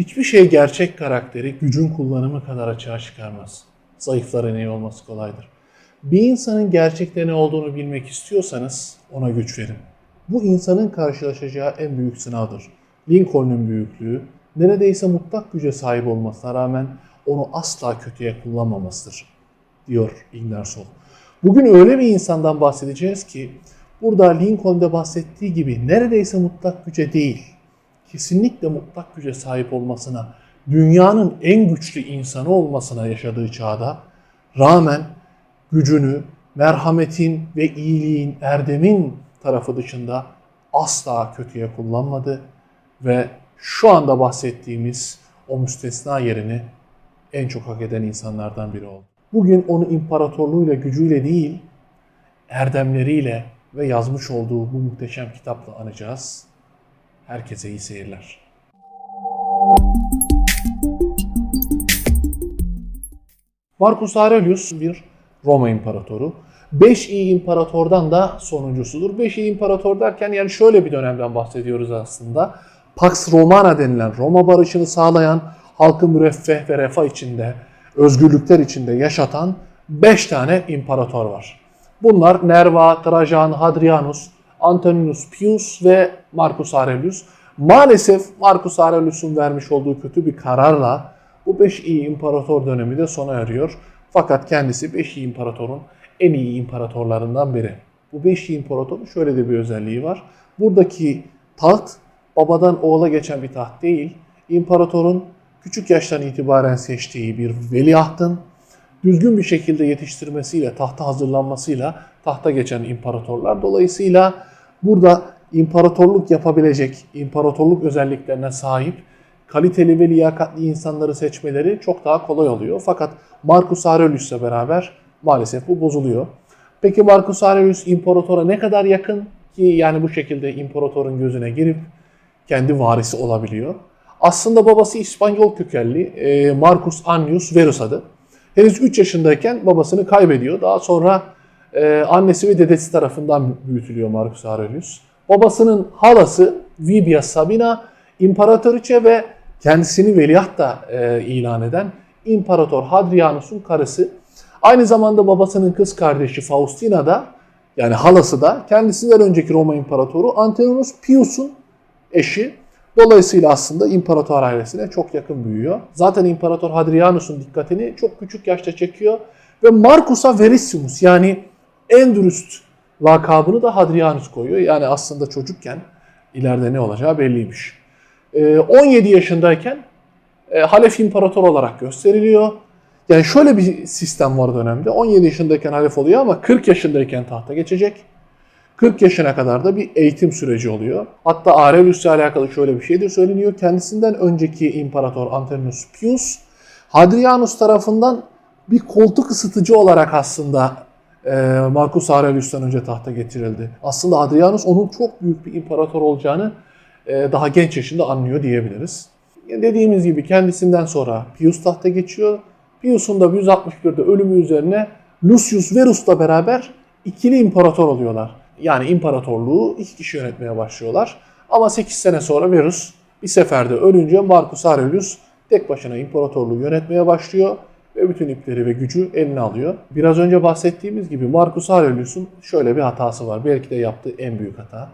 Hiçbir şey gerçek karakteri gücün kullanımı kadar açığa çıkarmaz. Zayıfların iyi olması kolaydır. Bir insanın gerçekte ne olduğunu bilmek istiyorsanız ona güç verin. Bu insanın karşılaşacağı en büyük sınavdır. Lincoln'un büyüklüğü neredeyse mutlak güce sahip olmasına rağmen onu asla kötüye kullanmamasıdır, diyor Ingersoll. Bugün öyle bir insandan bahsedeceğiz ki burada Lincoln'da bahsettiği gibi neredeyse mutlak güce değil, kesinlikle mutlak güce sahip olmasına, dünyanın en güçlü insanı olmasına yaşadığı çağda rağmen gücünü merhametin ve iyiliğin, erdemin tarafı dışında asla kötüye kullanmadı ve şu anda bahsettiğimiz o müstesna yerini en çok hak eden insanlardan biri oldu. Bugün onu imparatorluğuyla, gücüyle değil, erdemleriyle ve yazmış olduğu bu muhteşem kitapla anacağız. Herkese iyi seyirler. Marcus Aurelius bir Roma imparatoru. Beş iyi imparatordan da sonuncusudur. Beş iyi imparator derken yani şöyle bir dönemden bahsediyoruz aslında. Pax Romana denilen Roma barışını sağlayan, halkı müreffeh ve refah içinde, özgürlükler içinde yaşatan beş tane imparator var. Bunlar Nerva, Trajan, Hadrianus, Antoninus Pius ve Marcus Aurelius. Maalesef Marcus Aurelius'un vermiş olduğu kötü bir kararla bu 5 iyi imparator dönemi de sona eriyor. Fakat kendisi 5 iyi imparatorun en iyi imparatorlarından biri. Bu 5 iyi imparatorun şöyle de bir özelliği var. Buradaki taht babadan oğula geçen bir taht değil. İmparatorun küçük yaştan itibaren seçtiği bir veliahtın düzgün bir şekilde yetiştirmesiyle, tahta hazırlanmasıyla tahta geçen imparatorlar. Dolayısıyla burada imparatorluk yapabilecek, imparatorluk özelliklerine sahip kaliteli ve liyakatli insanları seçmeleri çok daha kolay oluyor. Fakat Marcus Aurelius'la beraber maalesef bu bozuluyor. Peki Marcus Aurelius imparatora ne kadar yakın ki yani bu şekilde imparatorun gözüne girip kendi varisi olabiliyor? Aslında babası İspanyol kökenli e, Marcus Annius Verus adı. Henüz 3 yaşındayken babasını kaybediyor. Daha sonra e, annesi ve dedesi tarafından büyütülüyor Marcus Aurelius. Babasının halası Vibia Sabina imparatoriçe ve kendisini veliaht da e, ilan eden İmparator Hadrianus'un karısı. Aynı zamanda babasının kız kardeşi Faustina da yani halası da kendisinden önceki Roma İmparatoru Antoninus Pius'un eşi. Dolayısıyla aslında imparator ailesine çok yakın büyüyor. Zaten İmparator Hadrianus'un dikkatini çok küçük yaşta çekiyor ve Marcus'a Verissimus yani en dürüst lakabını da Hadrianus koyuyor. Yani aslında çocukken ileride ne olacağı belliymiş. 17 yaşındayken e, Halef İmparator olarak gösteriliyor. Yani şöyle bir sistem var dönemde. 17 yaşındayken Halef oluyor ama 40 yaşındayken tahta geçecek. 40 yaşına kadar da bir eğitim süreci oluyor. Hatta Aurelius ile alakalı şöyle bir şey de söyleniyor. Kendisinden önceki imparator Antoninus Pius, Hadrianus tarafından bir koltuk ısıtıcı olarak aslında e, Marcus Aurelius'tan önce tahta getirildi. Aslında Hadrianus onun çok büyük bir imparator olacağını e, daha genç yaşında anlıyor diyebiliriz. Dediğimiz gibi kendisinden sonra Pius tahta geçiyor. Pius'un da 161'de ölümü üzerine Lucius Verus'la beraber ikili imparator oluyorlar. Yani imparatorluğu iki kişi yönetmeye başlıyorlar. Ama 8 sene sonra Verus bir seferde ölünce Marcus Aurelius tek başına imparatorluğu yönetmeye başlıyor ve bütün ipleri ve gücü eline alıyor. Biraz önce bahsettiğimiz gibi Marcus Aurelius'un şöyle bir hatası var. Belki de yaptığı en büyük hata.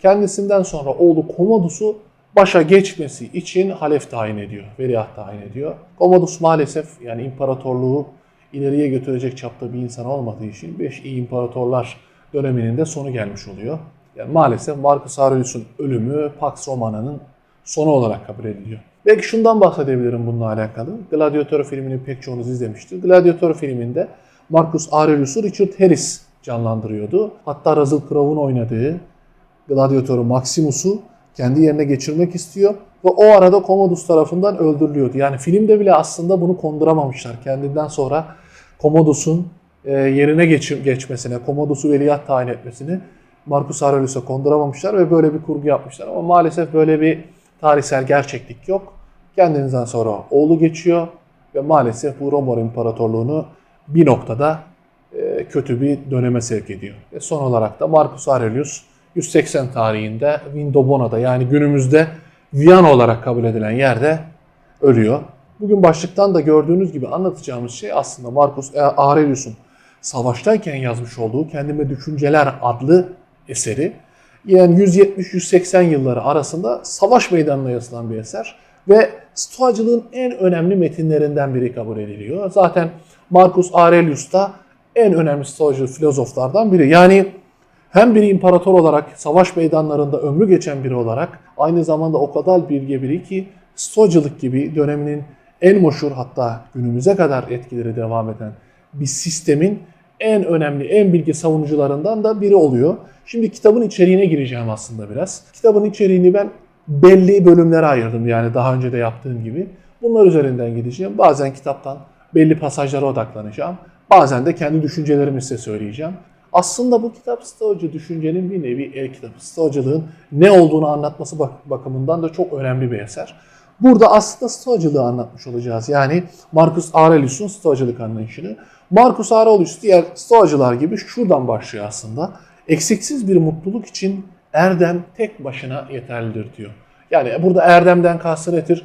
Kendisinden sonra oğlu Commodus'u başa geçmesi için halef tayin ediyor, veliaht tayin ediyor. Commodus maalesef yani imparatorluğu ileriye götürecek çapta bir insan olmadığı için 5 iyi imparatorlar döneminin de sonu gelmiş oluyor. Yani maalesef Marcus Aurelius'un ölümü Pax Romana'nın sonu olarak kabul ediliyor. Belki şundan bahsedebilirim bununla alakalı. Gladiator filmini pek çoğunuz izlemiştir. Gladiator filminde Marcus Aurelius'u Richard Harris canlandırıyordu. Hatta Russell Crowe'un oynadığı Gladiatörü Maximus'u kendi yerine geçirmek istiyor ve o arada Commodus tarafından öldürülüyordu. Yani filmde bile aslında bunu konduramamışlar. Kendinden sonra Commodus'un yerine geç, geçmesine, Commodus'u veliaht tayin etmesini Marcus Aurelius'a konduramamışlar ve böyle bir kurgu yapmışlar. Ama maalesef böyle bir tarihsel gerçeklik yok. Kendinizden sonra oğlu geçiyor ve maalesef bu Roma İmparatorluğunu bir noktada e, kötü bir döneme sevk ediyor. Ve son olarak da Marcus Aurelius 180 tarihinde Vindobona'da yani günümüzde Viyana olarak kabul edilen yerde ölüyor. Bugün başlıktan da gördüğünüz gibi anlatacağımız şey aslında Marcus Aurelius'un savaştayken yazmış olduğu Kendime Düşünceler adlı eseri. Yani 170-180 yılları arasında savaş meydanına yazılan bir eser ve Stoacılığın en önemli metinlerinden biri kabul ediliyor. Zaten Marcus Aurelius da en önemli Stoacı filozoflardan biri. Yani hem bir imparator olarak savaş meydanlarında ömrü geçen biri olarak aynı zamanda o kadar bilge biri ki Stoacılık gibi döneminin en meşhur hatta günümüze kadar etkileri devam eden bir sistemin en önemli, en bilgi savunucularından da biri oluyor. Şimdi kitabın içeriğine gireceğim aslında biraz. Kitabın içeriğini ben belli bölümlere ayırdım yani daha önce de yaptığım gibi. Bunlar üzerinden gideceğim. Bazen kitaptan belli pasajlara odaklanacağım. Bazen de kendi düşüncelerimi size söyleyeceğim. Aslında bu kitap Stoacı düşüncenin bir nevi el kitabı. Stoacılığın ne olduğunu anlatması bakımından da çok önemli bir eser. Burada aslında Stoacılığı anlatmış olacağız. Yani Marcus Aurelius'un Stoacılık anlayışını. Marcus Aurelius diğer Stoacılar gibi şuradan başlıyor aslında. Eksiksiz bir mutluluk için erdem tek başına yeterlidir diyor. Yani burada erdemden kastı nedir?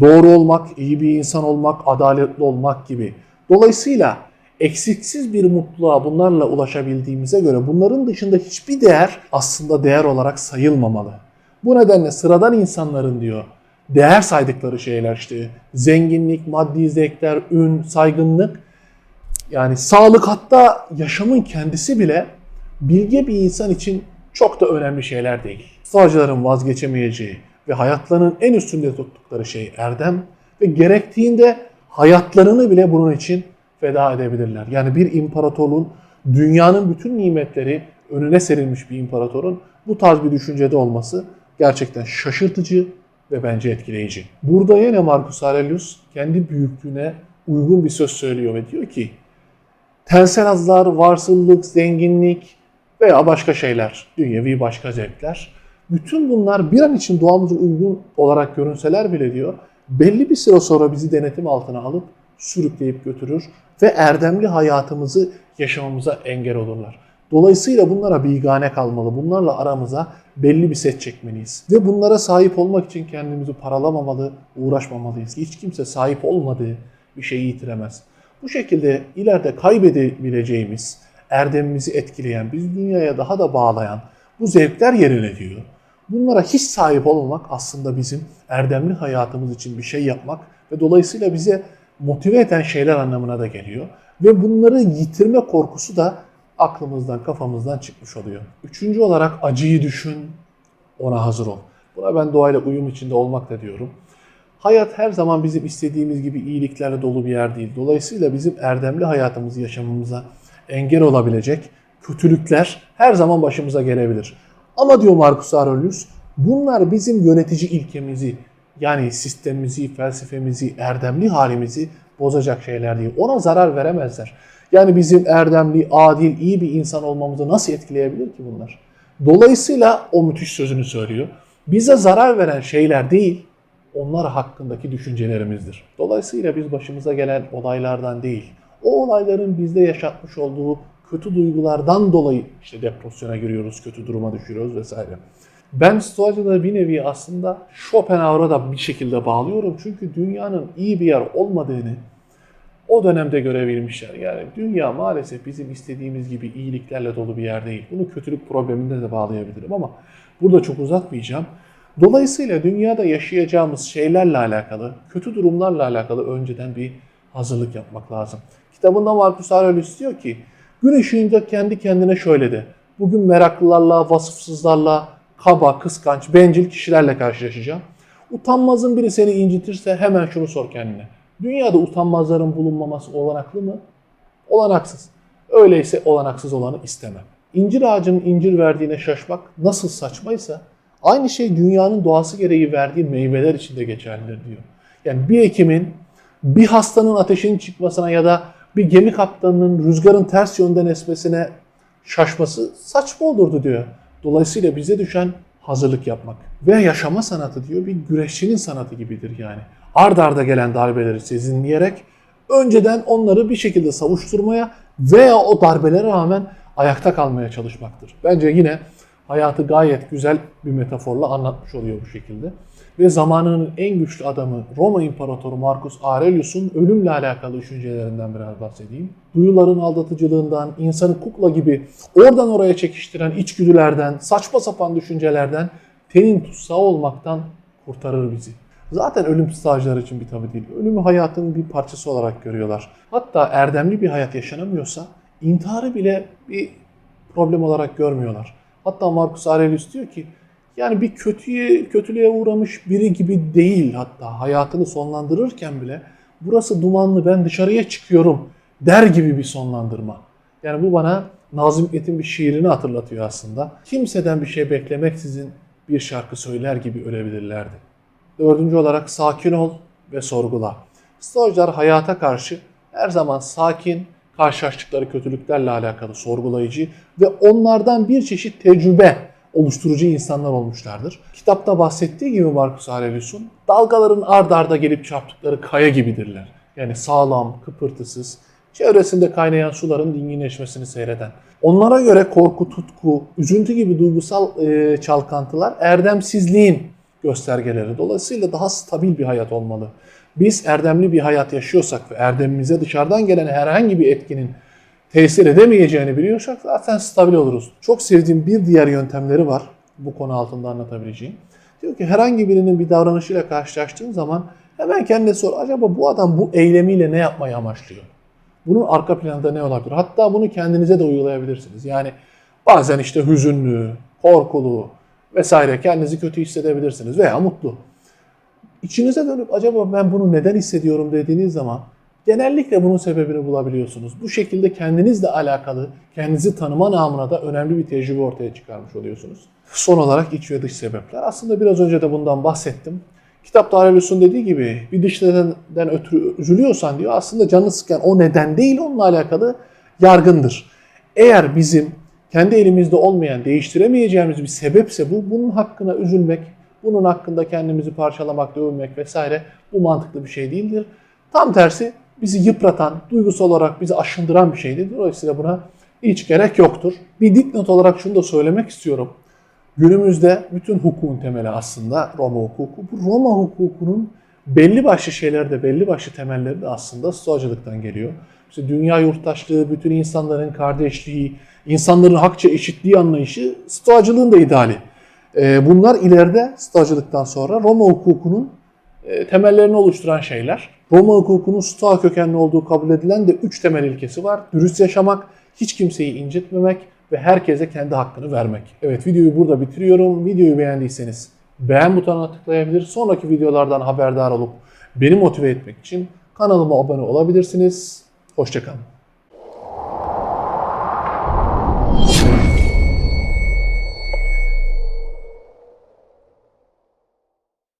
Doğru olmak, iyi bir insan olmak, adaletli olmak gibi. Dolayısıyla eksiksiz bir mutluluğa bunlarla ulaşabildiğimize göre bunların dışında hiçbir değer aslında değer olarak sayılmamalı. Bu nedenle sıradan insanların diyor değer saydıkları şeyler işte zenginlik, maddi zevkler, ün, saygınlık yani sağlık hatta yaşamın kendisi bile bilge bir insan için çok da önemli şeyler değil. Stoacıların vazgeçemeyeceği ve hayatlarının en üstünde tuttukları şey erdem ve gerektiğinde hayatlarını bile bunun için feda edebilirler. Yani bir imparatorluğun dünyanın bütün nimetleri önüne serilmiş bir imparatorun bu tarz bir düşüncede olması gerçekten şaşırtıcı ve bence etkileyici. Burada yine Marcus Aurelius kendi büyüklüğüne uygun bir söz söylüyor ve diyor ki tensel hazlar, varsıllık, zenginlik veya başka şeyler, dünyevi başka zevkler bütün bunlar bir an için doğamıza uygun olarak görünseler bile diyor belli bir süre sonra bizi denetim altına alıp sürükleyip götürür ve erdemli hayatımızı yaşamamıza engel olurlar. Dolayısıyla bunlara bigane kalmalı. Bunlarla aramıza belli bir set çekmeliyiz. Ve bunlara sahip olmak için kendimizi paralamamalı, uğraşmamalıyız. Hiç kimse sahip olmadığı bir şeyi yitiremez. Bu şekilde ileride kaybedebileceğimiz, erdemimizi etkileyen, bizi dünyaya daha da bağlayan bu zevkler yerine diyor. Bunlara hiç sahip olmamak aslında bizim erdemli hayatımız için bir şey yapmak ve dolayısıyla bize motive eden şeyler anlamına da geliyor. Ve bunları yitirme korkusu da aklımızdan, kafamızdan çıkmış oluyor. Üçüncü olarak acıyı düşün, ona hazır ol. Buna ben doğayla uyum içinde olmak da diyorum. Hayat her zaman bizim istediğimiz gibi iyiliklerle dolu bir yer değil. Dolayısıyla bizim erdemli hayatımızı yaşamamıza engel olabilecek kötülükler her zaman başımıza gelebilir. Ama diyor Marcus Aurelius, bunlar bizim yönetici ilkemizi, yani sistemimizi, felsefemizi, erdemli halimizi bozacak şeyler değil. Ona zarar veremezler. Yani bizim erdemli, adil, iyi bir insan olmamızı nasıl etkileyebilir ki bunlar? Dolayısıyla o müthiş sözünü söylüyor. Bize zarar veren şeyler değil, onlar hakkındaki düşüncelerimizdir. Dolayısıyla biz başımıza gelen olaylardan değil, o olayların bizde yaşatmış olduğu kötü duygulardan dolayı işte depresyona giriyoruz, kötü duruma düşüyoruz vesaire. Ben Stoacıları bir nevi aslında Schopenhauer'a da bir şekilde bağlıyorum. Çünkü dünyanın iyi bir yer olmadığını o dönemde görebilmişler. Yani dünya maalesef bizim istediğimiz gibi iyiliklerle dolu bir yer değil. Bunu kötülük probleminde de bağlayabilirim ama burada çok uzatmayacağım. Dolayısıyla dünyada yaşayacağımız şeylerle alakalı, kötü durumlarla alakalı önceden bir hazırlık yapmak lazım. Kitabında Marcus Aurelius diyor ki, gün ışığında kendi kendine şöyle de, bugün meraklılarla, vasıfsızlarla, kaba, kıskanç, bencil kişilerle karşılaşacağım. Utanmazın biri seni incitirse hemen şunu sor kendine. Dünyada utanmazların bulunmaması olanaklı mı? Olanaksız. Öyleyse olanaksız olanı istemem. İncir ağacının incir verdiğine şaşmak nasıl saçmaysa aynı şey dünyanın doğası gereği verdiği meyveler için de geçerlidir diyor. Yani bir hekimin bir hastanın ateşinin çıkmasına ya da bir gemi kaptanının rüzgarın ters yönden esmesine şaşması saçma olurdu diyor. Dolayısıyla bize düşen hazırlık yapmak. Ve yaşama sanatı diyor bir güreşçinin sanatı gibidir yani. Ard arda gelen darbeleri sezinleyerek önceden onları bir şekilde savuşturmaya veya o darbelere rağmen ayakta kalmaya çalışmaktır. Bence yine hayatı gayet güzel bir metaforla anlatmış oluyor bu şekilde. ve zamanının en güçlü adamı Roma İmparatoru Marcus Aurelius'un ölümle alakalı düşüncelerinden biraz bahsedeyim. Duyuların aldatıcılığından, insanı kukla gibi oradan oraya çekiştiren içgüdülerden, saçma sapan düşüncelerden, tenin tutsağı olmaktan kurtarır bizi. Zaten ölüm stajlar için bir tabi değil. Ölümü hayatın bir parçası olarak görüyorlar. Hatta erdemli bir hayat yaşanamıyorsa intiharı bile bir problem olarak görmüyorlar. Hatta Marcus Aurelius diyor ki yani bir kötüye kötülüğe uğramış biri gibi değil hatta hayatını sonlandırırken bile burası dumanlı ben dışarıya çıkıyorum der gibi bir sonlandırma. Yani bu bana Nazım Hikmet'in bir şiirini hatırlatıyor aslında. Kimseden bir şey beklemeksizin bir şarkı söyler gibi ölebilirlerdi. Dördüncü olarak sakin ol ve sorgula. Stoacılar hayata karşı her zaman sakin, karşılaştıkları kötülüklerle alakalı sorgulayıcı ve onlardan bir çeşit tecrübe oluşturucu insanlar olmuşlardır. Kitapta bahsettiği gibi Marcus Aurelius'un dalgaların ard arda gelip çarptıkları kaya gibidirler. Yani sağlam, kıpırtısız, çevresinde kaynayan suların dinginleşmesini seyreden. Onlara göre korku, tutku, üzüntü gibi duygusal e, çalkantılar erdemsizliğin göstergeleri. Dolayısıyla daha stabil bir hayat olmalı. Biz erdemli bir hayat yaşıyorsak ve erdemimize dışarıdan gelen herhangi bir etkinin tesir edemeyeceğini biliyorsak zaten stabil oluruz. Çok sevdiğim bir diğer yöntemleri var bu konu altında anlatabileceğim. Diyor ki herhangi birinin bir davranışıyla karşılaştığın zaman hemen kendine sor acaba bu adam bu eylemiyle ne yapmayı amaçlıyor? Bunun arka planında ne olabilir? Hatta bunu kendinize de uygulayabilirsiniz. Yani bazen işte hüzünlü, korkulu vesaire kendinizi kötü hissedebilirsiniz veya mutlu. İçinize dönüp acaba ben bunu neden hissediyorum dediğiniz zaman genellikle bunun sebebini bulabiliyorsunuz. Bu şekilde kendinizle alakalı, kendinizi tanıma namına da önemli bir tecrübe ortaya çıkarmış oluyorsunuz. Son olarak iç ve dış sebepler. Aslında biraz önce de bundan bahsettim. Kitapta Aurelius'un dediği gibi bir dış nedenden ötürü üzülüyorsan diyor aslında canını sıkan o neden değil onunla alakalı yargındır. Eğer bizim kendi elimizde olmayan, değiştiremeyeceğimiz bir sebepse bu, bunun hakkına üzülmek, bunun hakkında kendimizi parçalamak, dövmek vesaire bu mantıklı bir şey değildir. Tam tersi bizi yıpratan, duygusal olarak bizi aşındıran bir şeydir. Dolayısıyla buna hiç gerek yoktur. Bir dipnot olarak şunu da söylemek istiyorum. Günümüzde bütün hukukun temeli aslında Roma hukuku. Bu Roma hukukunun belli başlı şeylerde, belli başlı temelleri de aslında stoacılıktan geliyor. İşte dünya yurttaşlığı, bütün insanların kardeşliği, insanların hakça eşitliği anlayışı stoacılığın da ideali. Ee, bunlar ileride stoacılıktan sonra Roma hukukunun e, temellerini oluşturan şeyler. Roma hukukunun stoa kökenli olduğu kabul edilen de üç temel ilkesi var. Dürüst yaşamak, hiç kimseyi incitmemek ve herkese kendi hakkını vermek. Evet videoyu burada bitiriyorum. Videoyu beğendiyseniz beğen butonuna tıklayabilir. Sonraki videolardan haberdar olup beni motive etmek için kanalıma abone olabilirsiniz. Hoşçakalın.